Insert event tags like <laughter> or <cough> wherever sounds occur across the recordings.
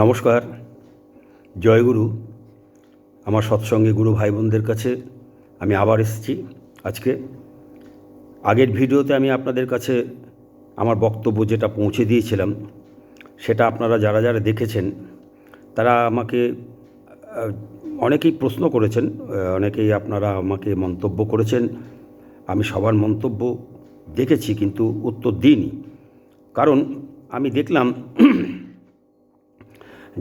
নমস্কার। জয়গুরু আমার সৎসঙ্গে গুরু ভাই বোনদের কাছে আমি আবার এসেছি আজকে। আগের ভিডিওতে আমি আপনাদের কাছে আমার বক্তব্য যেটা পৌঁছে দিয়েছিলাম, সেটা আপনারা যারা যারা দেখেছেন, তারা আমাকে অনেকেই প্রশ্ন করেছেন অনেকেই আপনারা আমাকে মন্তব্য করেছেন। আমি সবার মন্তব্য দেখেছি, কিন্তু উত্তর দিইনি। কারণ আমি দেখলাম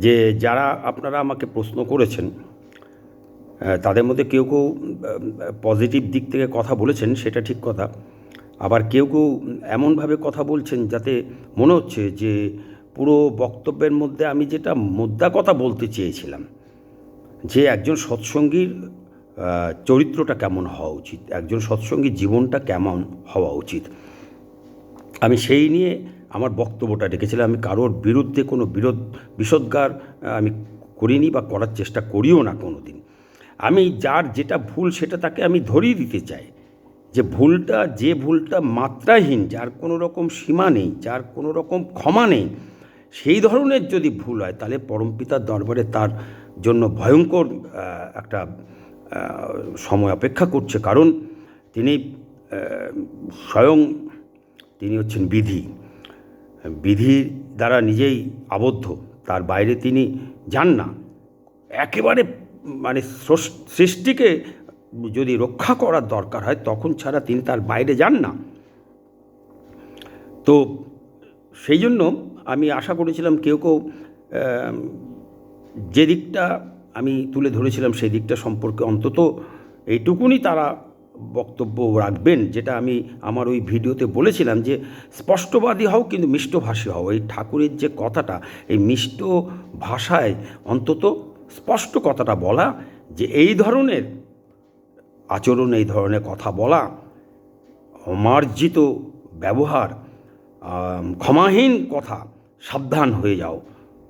যে যারা আপনারা আমাকে প্রশ্ন করেছেন তাদের মধ্যে কেউ কেউ পজিটিভ দিক থেকে কথা বলেছেন, সেটা ঠিক কথা। আবার কেউ কেউ এমনভাবে কথা বলছেন যাতে মনে হচ্ছে যে পুরো বক্তব্যের মধ্যে আমি যেটা মুদ্রা কথা বলতে চেয়েছিলাম, যে একজন সৎসঙ্গীর চরিত্রটা কেমন হওয়া উচিত, একজন সৎসঙ্গীর জীবনটা কেমন হওয়া উচিত। আমি সেই নিয়ে আমার বক্তব্যটা রেখেছিলাম আমি কারোর বিরুদ্ধে কোনো বিরোধ, বিষোদ্গার আমি করিনি বা করার চেষ্টা করিও না কোনো দিন আমি যার যেটা ভুল সেটা তাকে আমি ধরিয়ে দিতে চাই। যে ভুলটা যে ভুলটা মাত্রাহীন, যার কোনো রকম সীমা নেই, যার কোনো রকম ক্ষমা নেই, সেই ধরনের যদি ভুল হয়, তাহলে পরমপিতার দরবারে তার জন্য ভয়ঙ্কর একটা সময় অপেক্ষা করছে। কারণ তিনি স্বয়ং তিনি হচ্ছেন বিধি। বিধির দ্বারা নিজেই আবদ্ধ, তার বাইরে তিনি যান না। একেবারে মানে সৃষ্টিকে যদি রক্ষা করার দরকার হয়, তখন ছাড়া তিনি তার বাইরে যান না। তো সেই জন্য আমি আশা করেছিলাম কেউ কেউ যে দিকটা আমি তুলে ধরেছিলাম, সেই দিকটা সম্পর্কে অন্তত এইটুকুনি তারা বক্তব্য রাখবেন, যেটা আমি আমার ওই ভিডিওতে বলেছিলাম যে, স্পষ্টবাদী হও কিন্তু মিষ্টভাষী হও। এই ঠাকুরের যে কথাটা, এই মিষ্ট ভাষায় অন্তত স্পষ্ট কথাটা বলা, যে এই ধরনের আচরণ, এই ধরনের কথা বলা, অমার্জিত ব্যবহার ক্ষমাহীন কথা, সাবধান হয়ে যাও।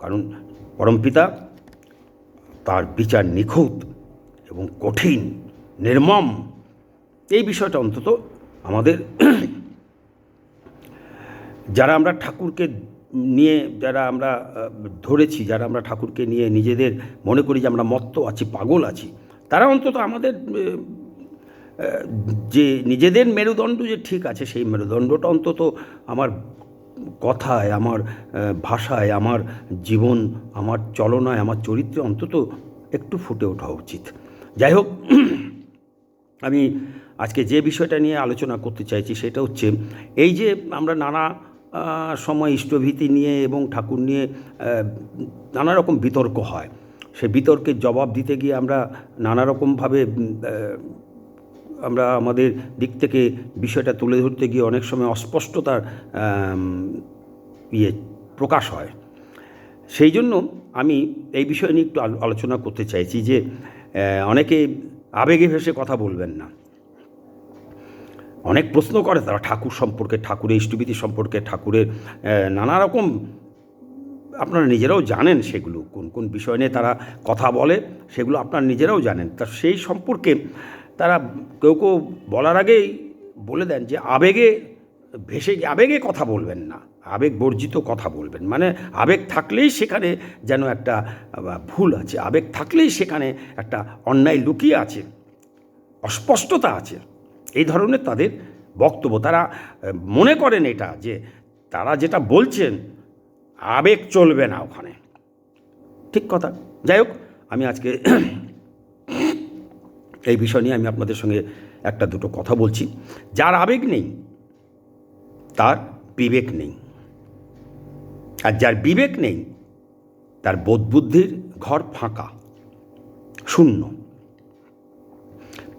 কারণ পরমপিতা তার বিচার নিখুঁত এবং কঠিন, নির্মম এই বিষয়টা অন্তত আমাদের যারা আমরা ঠাকুরকে নিয়ে যারা আমরা ধরেছি, যারা আমরা ঠাকুরকে নিয়ে নিজেদের মনে করি যে আমরা মত্ত আছি, পাগল আছি, তারা অন্তত আমাদের যে নিজেদের মেরুদণ্ড যে ঠিক আছে, সেই মেরুদণ্ডটা অন্তত আমার কথায়, আমার ভাষায়, আমার জীবন, আমার চলনায়, আমার চরিত্রে অন্তত একটু ফুটে ওঠা উচিত। যাই হোক আমি আজকে যে বিষয়টা নিয়ে আলোচনা করতে চাইছি সেটা হচ্ছে, এই যে আমরা নানা সময় ইষ্টভীতি নিয়ে এবং ঠাকুর নিয়ে নানা রকম বিতর্ক হয়। সে বিতর্কের জবাব দিতে গিয়ে আমরা নানা রকমভাবে আমরা আমাদের দিক থেকে বিষয়টা তুলে ধরতে গিয়ে অনেক সময় অস্পষ্টতার ইয়ে প্রকাশ হয়। সেই জন্য আমি এই বিষয় নিয়ে একটু আলো- আলোচনা করতে চাইছি যে অনেকে আবেগে ভেসে কথা বলবেন না। অনেক প্রশ্ন করে তারা ঠাকুর সম্পর্কে, ঠাকুরের ইষ্টবিধি সম্পর্কে, ঠাকুরের নানা রকম, আপনারা নিজেরাও জানেন সেগুলো, কোন কোন বিষয় নিয়ে তারা কথা বলে সেগুলো আপনারা নিজেরাও জানেন। তা সেই সম্পর্কে তারা কেউ কেউ বলার আগেই বলে দেন যে আবেগে, ভেসে আবেগে কথা বলবেন না। আবেগ বর্জিত কথা বলবেন। মানে আবেগ থাকলেই সেখানে যেন একটা ভুল আছে। আবেগ থাকলেই সেখানে একটা অন্যায় লুকিয়ে আছে, অস্পষ্টতা আছে। এই ধরনের তাদের বক্তব্য। তারা মনে করেন এটা যে তারা যেটা বলছেন, আবেগ চলবে না ওখানে। ঠিক কথা? যাই হোক, আমি আজকে <clears throat> এই বিষয় নিয়ে আমি আপনাদের সঙ্গে একটা দুটো কথা বলছি। যার আবেগ নেই, তার বিবেক নেই। আর যার বিবেক নেই, তার বোধবুদ্ধির ঘর ফাঁকা, শূন্য।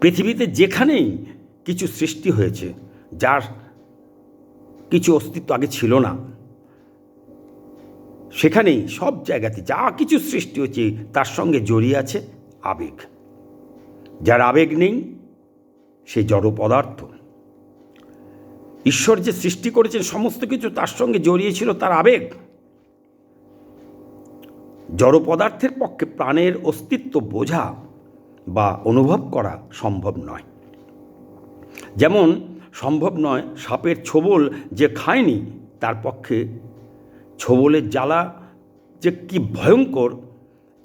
পৃথিবীতে যেখানেই কিছু সৃষ্টি হয়েছে, যার কিছু অস্তিত্ব আগে ছিল না, সেখানেই সব জায়গাতে যা কিছু সৃষ্টি হয়েছে, তার সঙ্গে জড়িয়ে আছে আবেগ। যার আবেগ নেই, সে জড় পদার্থ। ঈশ্বর যে সৃষ্টি করেছেন, সমস্ত কিছু তার সঙ্গে জড়িয়ে ছিল তার আবেগ। জড় পদার্থের পক্ষে প্রাণের অস্তিত্ব বোঝা বা অনুভব করা সম্ভব নয়। যেমন, সম্ভব নয় সাপের ছোবল যে খায়নি, তার পক্ষে ছোবলের জ্বালা যে কি ভয়ঙ্কর,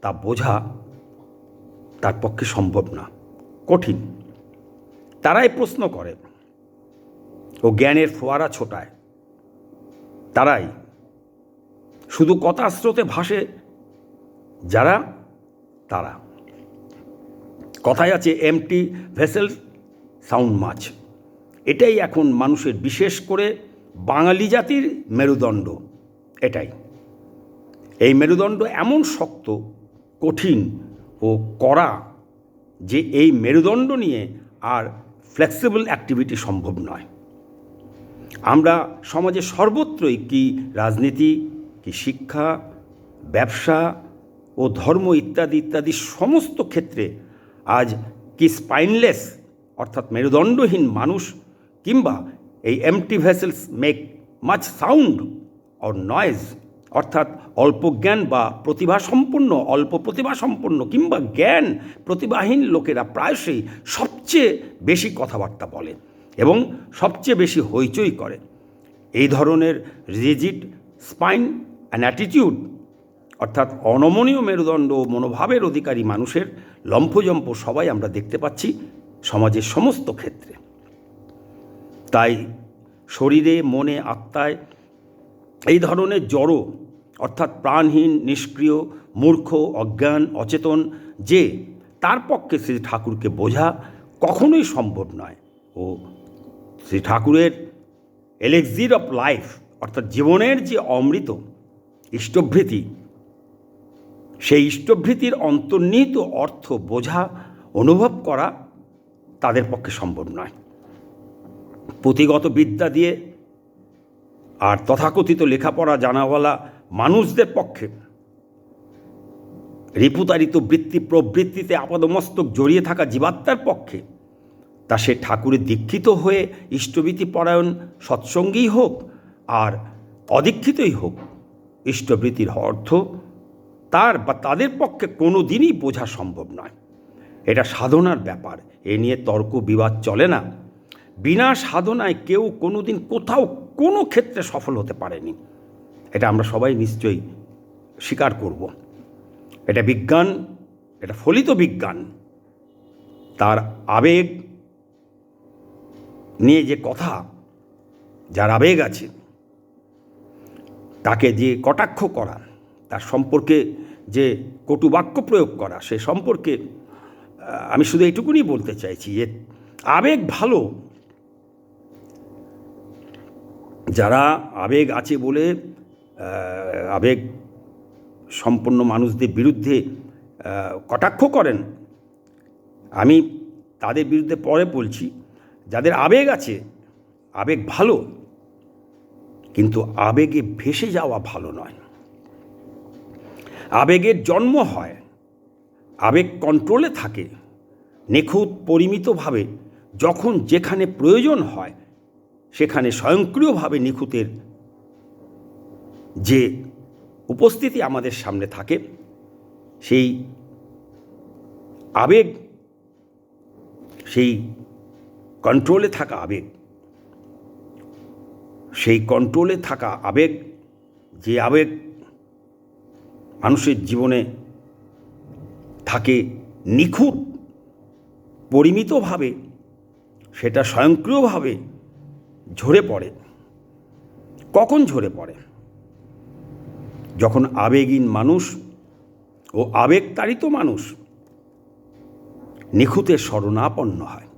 তা বোঝা তার পক্ষে সম্ভব না, কঠিন। তারাই প্রশ্ন করে ও জ্ঞানের ফোয়ারা ছোটায়। তারাই শুধু কথা স্রোতে ভাসে যারা, তারা। কথায় আছে এমটি ভেসেল সাউন্ড মাছ এটাই এখন মানুষের বিশেষ করে বাঙালি জাতির মেরুদণ্ড, এটাই। এই মেরুদণ্ড এমন শক্ত, কঠিন ও কড়া যে এই মেরুদণ্ড নিয়ে আর ফ্লেক্সিবল অ্যাক্টিভিটি সম্ভব নয়। আমরা সমাজে সর্বত্রই কি রাজনীতি, কি শিক্ষা, ব্যবসা ও ধর্ম ইত্যাদি ইত্যাদি সমস্ত ক্ষেত্রে আজ কি স্পাইনলেস অর্থাৎ মেরুদণ্ডহীন মানুষ কিংবা এই empty vessels make much sound or noise অর্থাৎ অল্প জ্ঞান বা প্রতিভা সম্পন্ন, অল্প প্রতিভা সম্পন্ন কিংবা জ্ঞান প্রতিভাহীন লোকেরা প্রায়শই সবচেয়ে বেশি কথাবার্তা বলে এবং সবচেয়ে বেশি হইচই করে। এই ধরনের রিজিড স্পাইন অ্যান্ড অ্যাটিটিউড অর্থাৎ অনমনীয় মেরুদণ্ড ও মনোভাবের অধিকারী মানুষের লম্ফজম্প সবাই আমরা দেখতে পাচ্ছি সমাজের সমস্ত ক্ষেত্রে। তাই শরীরে, মনে, আত্মায় এই ধরনের জড়ো, অর্থাৎ প্রাণহীন, নিষ্ক্রিয়, মূর্খ, অজ্ঞান, অচেতন, যে তার পক্ষে শ্রী ঠাকুরকে বোঝা কখনোই সম্ভব নয়। ও শ্রী ঠাকুরের এলেক্সির অফ লাইফ অর্থাৎ জীবনের যে অমৃত, ইষ্টভৃতি সেই ইষ্টভৃতির অন্তর্নিহিত অর্থ বোঝা, অনুভব করা তাদের পক্ষে সম্ভব নয়। পুঁথিগত বিদ্যা দিয়ে আর তথাকথিত লেখাপড়া জানাওয়ালা মানুষদের পক্ষে রিপুতারিত বৃত্তি প্রবৃত্তিতে আপাদমস্তক জড়িয়ে থাকা জীবাত্মার পক্ষে তা সে ঠাকুরের দীক্ষিত হয়ে ইষ্টভীতি পরায়ণ সৎসঙ্গী হোক আর অদীক্ষিতই হোক ইষ্টবৃত্তির অর্থ তার বা তাদের পক্ষে কোনো দিনই বোঝা সম্ভব নয়। এটা সাধনার ব্যাপার, এ নিয়ে তর্ক বিবাদ চলে না। বিনা সাধনায় কেউ কোনো দিন কোথাও কোনো ক্ষেত্রে সফল হতে পারেনি। এটা আমরা সবাই নিশ্চয়ই স্বীকার করব। এটা বিজ্ঞান, এটা ফলিত বিজ্ঞান। তার আবেগ নিয়ে যে কথা, যার আবেগ আছে, তাকে যে কটাক্ষ করা। তার সম্পর্কে যে কটুবাক্য প্রয়োগ করা, সে সম্পর্কে আমি শুধু এইটুকুনি বলতে চাইছি যে আবেগ ভালো। যারা আবেগ আছে বলে আবেগ সম্পন্ন মানুষদের বিরুদ্ধে কটাক্ষ করেন, আমি তাদের বিরুদ্ধে পরে বলছি, যাদের আবেগ আছে, আবেগ ভালো, কিন্তু আবেগে ভেসে যাওয়া ভালো নয়। আবেগের জন্ম হয়। আবেগ কন্ট্রোলে থাকে। নিখুঁত, পরিমিতভাবে যখন যেখানে প্রয়োজন হয়, সেখানে স্বয়ংক্রিয়ভাবে নিখুঁতের যে উপস্থিতি আমাদের সামনে থাকে, সেই আবেগ, সেই কন্ট্রোলে থাকা আবেগ, সেই কন্ট্রোলে থাকা আবেগ, যে আবেগ মানুষের জীবনে থাকে নিখুঁত, পরিমিতভাবে, সেটা স্বয়ংক্রিয়ভাবে ঝরে পড়ে। কখন ঝরে পড়ে? যখন আবেগহীন মানুষ ও আবেগতাড়িত মানুষ নিখুঁতের শরণাপন্ন হয়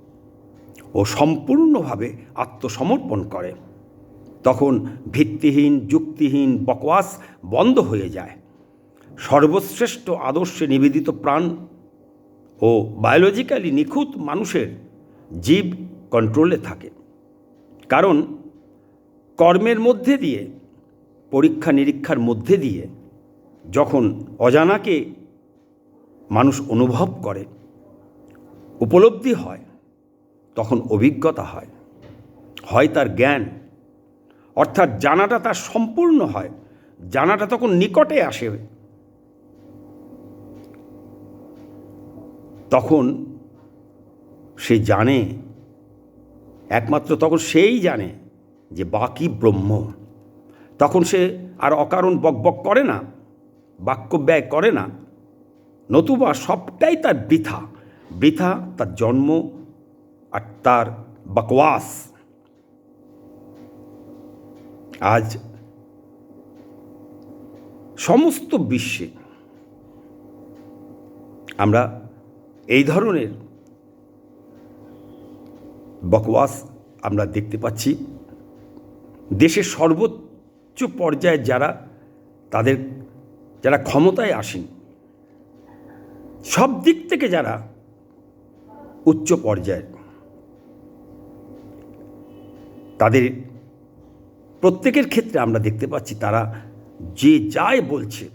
ও সম্পূর্ণভাবে আত্মসমর্পণ করে, তখন ভিত্তিহীন, যুক্তিহীন বকওয়াস বন্ধ হয়ে যায়। সর্বশ্রেষ্ঠ আদর্শে নিবেদিত প্রাণ ও বায়োলজিক্যালি নিখুঁত মানুষের জীব কন্ট্রোলে থাকে। কারণ কর্মের মধ্যে দিয়ে, পরীক্ষা নিরীক্ষার মধ্যে দিয়ে যখন অজানাকে মানুষ অনুভব করে, উপলব্ধি হয়, তখন অভিজ্ঞতা হয় হয় তার জ্ঞান। অর্থাৎ জানাটা তার সম্পূর্ণ হয়, জানাটা তখন নিকটে আসে। তখন সে জানে, একমাত্র তখন সেই জানে যে বাকি ব্রহ্ম। তখন সে আর অকারণ বকবক করে না, বাক্য ব্যয় করে না। নতুবা সবটাই তার বৃথা। বৃথা তার জন্ম আর তার বকওয়াস। আজ সমস্ত বিশ্বে আমরা এই ধরনের বকওয়াস আমরা দেখতে পাচ্ছি। দেশের সর্বোচ্চ পর্যায়ে যারা, তাদের, যারা ক্ষমতায় আসেন, সব দিক থেকে যারা উচ্চ পর্যায়ের তাদের প্রত্যেকের ক্ষেত্রে আমরা দেখতে পাচ্ছি তারা যে যায় বলছে,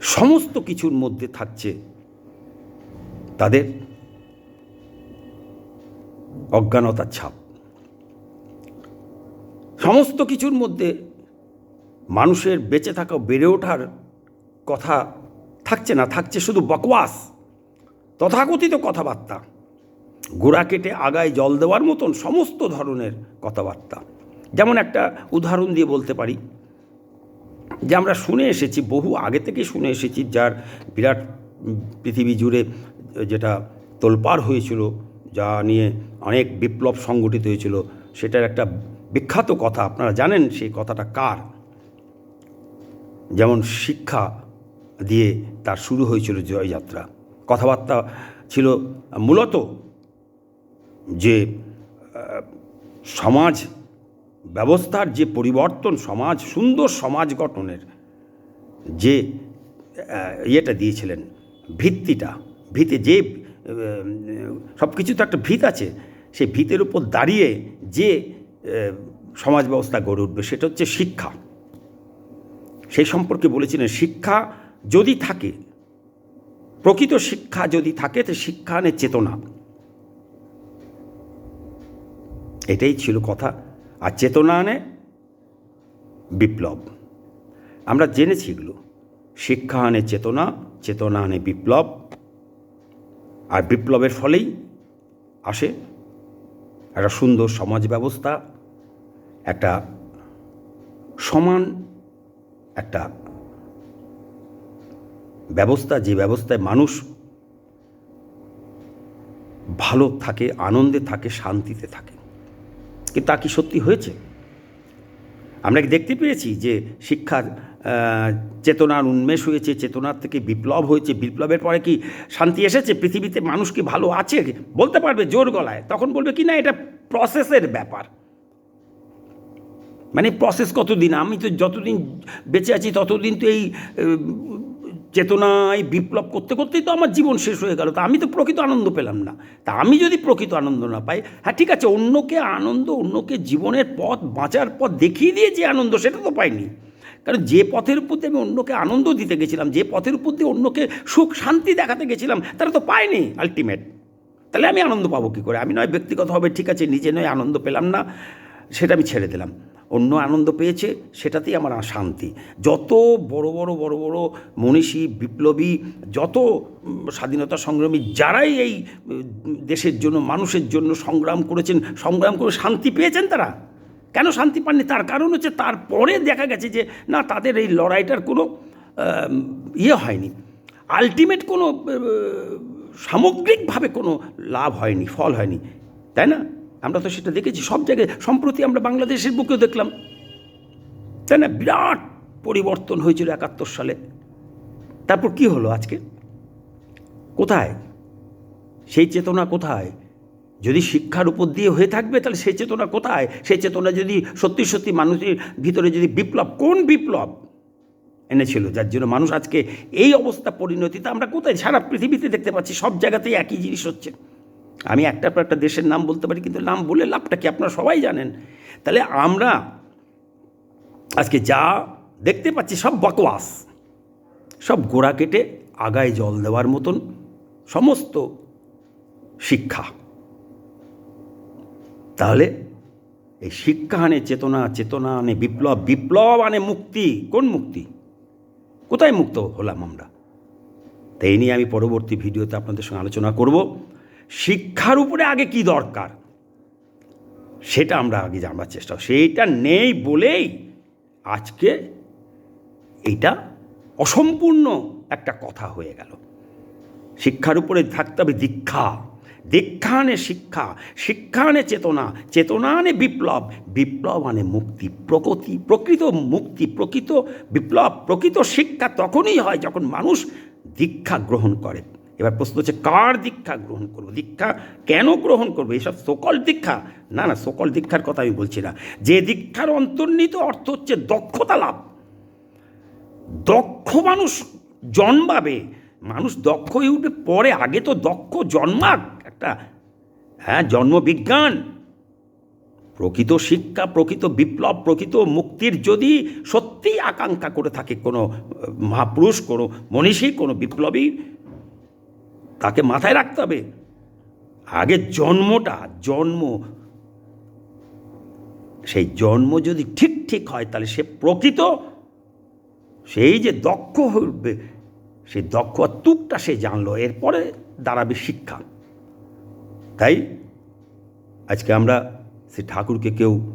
সমস্ত কিছুর মধ্যে থাকছে তাদের অজ্ঞানতার ছাপ। সমস্ত কিছুর মধ্যে মানুষের বেঁচে থাকা, বেড়ে ওঠার কথা থাকছে না, থাকছে শুধু বকওয়াস তথাকথিত কথাবার্তা। গোড়া কেটে আগায় জল দেওয়ার মতন সমস্ত ধরনের কথাবার্তা। যেমন একটা উদাহরণ দিয়ে বলতে পারি, যে আমরা শুনে এসেছি, বহু আগে থেকে শুনে এসেছি, যার বিরাট পৃথিবী জুড়ে যেটা তোলপাড় হয়েছিল, যা নিয়ে অনেক বিপ্লব সংগঠিত হয়েছিল, সেটার একটা বিখ্যাত কথা, আপনারা জানেন সেই কথাটা কার? যেমন শিক্ষা দিয়ে তার শুরু হয়েছিল জয়যাত্রা। কথাবার্তা ছিল মূলত যে সমাজ ব্যবস্থার যে পরিবর্তন, সমাজ, সুন্দর সমাজ গঠনের যে ইয়েটা দিয়েছিলেন, ভিত্তিটা ভিতে যে সব কিছু তো একটা ভিত আছে, সেই ভিতের উপর দাঁড়িয়ে যে সমাজ ব্যবস্থা গড়ে উঠবে সেটা হচ্ছে শিক্ষা। সেই সম্পর্কে বলেছিলেন, শিক্ষা যদি থাকে, প্রকৃত শিক্ষা যদি থাকে, তো শিক্ষা আনে চেতনা। এটাই ছিল কথা। আর চেতনা আনে বিপ্লব। আমরা জেনেছি এগুলো। শিক্ষা আনে চেতনা চেতনা আনে বিপ্লব। আর বিপ্লবের ফলেই আসে একটা সুন্দর সমাজ ব্যবস্থা, একটা সমান একটা ব্যবস্থা, যে ব্যবস্থায় মানুষ ভালো থাকে, আনন্দে থাকে, শান্তিতে থাকে। কিন্তু তা কি সত্যি হয়েছে? আমরা কি দেখতে পেয়েছি যে শিক্ষার চেতনার উন্মেষ হয়েছে, চেতনার থেকে বিপ্লব হয়েছে, বিপ্লবের পরে কি শান্তি এসেছে? পৃথিবীতে মানুষ কি ভালো আছে? বলতে পারবে জোর গলায়। তখন বলবে কি না, এটা প্রসেসের ব্যাপার। মানে প্রসেস কতদিন? আমি তো যতদিন বেঁচে আছি, ততদিন তো এই চেতনায় বিপ্লব করতে করতেই তো আমার জীবন শেষ হয়ে গেল। তা আমি তো প্রকৃত আনন্দ পেলাম না। তা আমি যদি প্রকৃত আনন্দ না পাই হ্যাঁ ঠিক আছে, অন্যকে আনন্দ, অন্যকে জীবনের পথ বাঁচার পথ দেখিয়ে দিয়ে যে আনন্দ, সেটা তো পাইনি। কারণ যে পথের উপর দিয়ে আমি অন্যকে আনন্দ দিতে গেছিলাম, যে পথের উপর দিয়ে অন্যকে সুখ, শান্তি দেখাতে গেছিলাম, তারা তো পায়নি আলটিমেট তাহলে আমি আনন্দ পাবো কী করে? আমি নয় ব্যক্তিগতভাবে, ঠিক আছে, নিজে নয় আনন্দ পেলাম না, সেটা আমি ছেড়ে দিলাম। অন্য আনন্দ পেয়েছে, সেটাতেই আমার শান্তি। যত বড় বড় বড় বড় মনীষী, বিপ্লবী, যত স্বাধীনতা সংগ্রামী যারাই এই দেশের জন্য, মানুষের জন্য সংগ্রাম করেছেন, সংগ্রাম করে শান্তি পেয়েছেন তারা। কেন শান্তি পাননি? তার কারণ হচ্ছে তারপরে দেখা গেছে যে, না, তাদের এই লড়াইটার কোনো ইয়ে হয়নি। আলটিমেট কোনো সামগ্রিকভাবে কোনো লাভ হয়নি, ফল হয়নি। তাই না? আমরা তো সেটা দেখেছি, সব জায়গায়, সম্প্রতি আমরা বাংলাদেশের বুকেও দেখলাম। তাই না? বিরাট পরিবর্তন হয়েছিল একাত্তর সালে। তারপর কি হলো আজকে? কোথায়? সেই চেতনা কোথায়? যদি শিক্ষার উপর দিয়ে হয়ে থাকবে, তাহলে সেই চেতনা কোথায়? সেই চেতনা যদি সত্যি সত্যি মানুষের ভিতরে যদি বিপ্লব, কোন বিপ্লব এনেছিল? যার জন্য মানুষ আজকে এই অবস্থা পরিণতিতে আমরা কোথায়? সারা পৃথিবীতে দেখতে পাচ্ছি, সব জায়গাতেই একই জিনিস হচ্ছে। আমি একটার পর একটা দেশের নাম বলতে পারি, কিন্তু নাম বলে লাভটা কি আপনারা সবাই জানেন? তাহলে আমরা আজকে যা দেখতে পাচ্ছি সব বকওয়াস। সব গোড়া কেটে আগায় জল দেওয়ার মতন সমস্ত শিক্ষা। তাহলে এই শিক্ষা আনে চেতনা চেতনা আনে বিপ্লব বিপ্লব আনে মুক্তি। কোন মুক্তি? কোথায় মুক্ত হলাম আমরা? তাই নিয়ে আমি পরবর্তী ভিডিওতে আপনাদের সঙ্গে আলোচনা করব। শিক্ষার উপরে আগে কি দরকার? সেটা আমরা আগে জানবার চেষ্টা সেইটা নেই বলেই আজকে এইটা অসম্পূর্ণ একটা কথা হয়ে গেল। শিক্ষার উপরে থাকতে হবে দীক্ষা। দীক্ষা আনে শিক্ষা শিক্ষা আনে চেতনা চেতনা আনে বিপ্লব বিপ্লব আনে মুক্তি, প্রকৃতি, প্রকৃত মুক্তি, প্রকৃত বিপ্লব, প্রকৃত শিক্ষা তখনই হয় যখন মানুষ দীক্ষা গ্রহণ করে। এবার প্রশ্ন হচ্ছে, কার দীক্ষা গ্রহণ করব? দীক্ষা কেন গ্রহণ করব? এসব সকল দীক্ষা? না না, সকল দীক্ষার কথা আমি বলছি না। যে দীক্ষার অন্তর্নিহিত অর্থ হচ্ছে দক্ষতা লাভ। দক্ষ মানুষ জন্মাবে। মানুষ দক্ষ হয়ে উঠবে, পরে আগে তো দক্ষ জন্মাক। একটা হ্যাঁ জন্মবিজ্ঞান। প্রকৃত শিক্ষা, প্রকৃত বিপ্লব, প্রকৃত মুক্তির যদি সত্যিই আকাঙ্ক্ষা করে থাকে কোনো মহাপুরুষ, কোনো মনীষী, কোনো বিপ্লবী তাকে মাথায় রাখতে হবে। আগে জন্মটা, জন্ম। সেই জন্ম যদি ঠিক ঠিক হয়, তাহলে সে প্রকৃত। সেই যে দক্ষ উঠবে সেই দক্ষ তুকটা সে জানলো, এরপরে দাঁড়াবে শিক্ষা। তাই আজকে আমরা সে ঠাকুরকে কেউ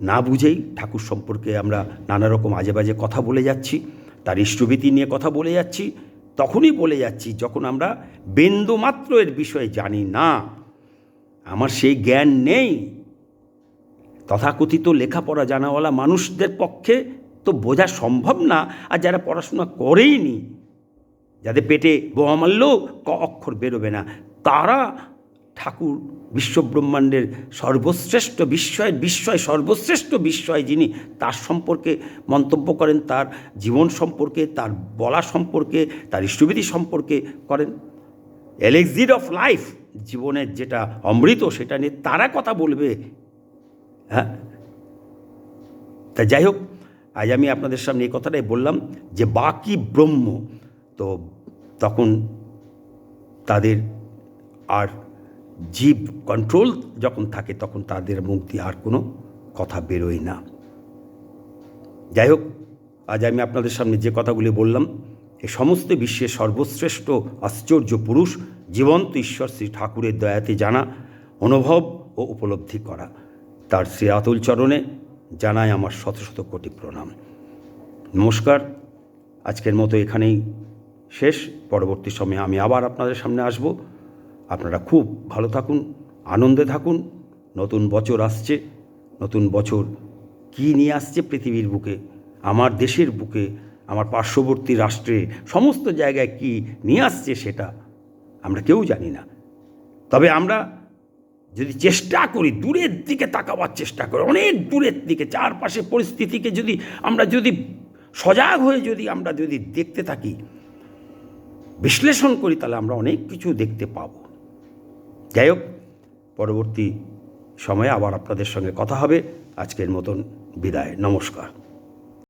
না বুঝেই ঠাকুর সম্পর্কে আমরা নানা রকম আজে বাজে কথা বলে যাচ্ছি, তার ইষ্টভীতি নিয়ে কথা বলে যাচ্ছি। তখনই বলে যাচ্ছি, যখন আমরা বিন্দুমাত্র এর বিষয়ে জানি, না, আমার সেই জ্ঞান নেই। তথাকথিত লেখাপড়া জানাওয়ালা মানুষদের পক্ষে তো বোঝা সম্ভব না, আর যারা পড়াশোনা করেইনি, যাদের পেটে বোমা মারলেও ক অক্ষর বেরোবে না, তারা ঠাকুর, বিশ্বব্রহ্মাণ্ডের সর্বশ্রেষ্ঠ বিস্ময়ের বিস্ময়, সর্বশ্রেষ্ঠ বিস্ময় যিনি তার সম্পর্কে মন্তব্য করেন, তার জীবন সম্পর্কে, তার বলা সম্পর্কে, তার ইষ্টবিধি সম্পর্কে করেন। এলেক্সিড অফ লাইফ জীবনের যেটা অমৃত, সেটা নিয়ে তারা কথা বলবে। হ্যাঁ? তা যাই হোক, আজ আমি আপনাদের সামনে এই কথাটাই বললাম যে বাকি ব্রহ্ম, তো তখন তাদের আর জীব কন্ট্রোল যখন থাকে, তখন তাদের মুখ দিয়ে আর কোনো কথা বেরোয় না। যাই হোক, আজ আমি আপনাদের সামনে যে কথাগুলি বললাম, এ সমস্ত বিশ্বের সর্বশ্রেষ্ঠ আশ্চর্য পুরুষ জীবন্ত ঈশ্বর শ্রী ঠাকুরের দয়াতে জানা, অনুভব ও উপলব্ধি করা। তার শ্রী আতুল চরণে জানায় আমার শত শত কোটি প্রণাম। নমস্কার, আজকের মতো এখানেই শেষ। পরবর্তী সময়ে আমি আবার আপনাদের সামনে আসব। আপনারা খুব ভালো থাকুন, আনন্দে থাকুন। নতুন বছর আসছে, নতুন বছর কী নিয়ে আসছে পৃথিবীর বুকে, আমার দেশের বুকে, আমার পার্শ্ববর্তী রাষ্ট্রে, সমস্ত জায়গায় কি নিয়ে আসছে সেটা আমরা কেউ জানি না। তবে আমরা যদি চেষ্টা করি, দূরের দিকে তাকাবার চেষ্টা করি, অনেক দূরের দিকে চারপাশে পরিস্থিতিকে যদি আমরা যদি সজাগ হয়ে যদি আমরা যদি দেখতে থাকি, বিশ্লেষণ করি, তাহলে আমরা অনেক কিছু দেখতে পাব। যাই হোক পরবর্তী সময়ে আবার আপনাদের সঙ্গে কথা হবে। আজকের মতন বিদায় নমস্কার।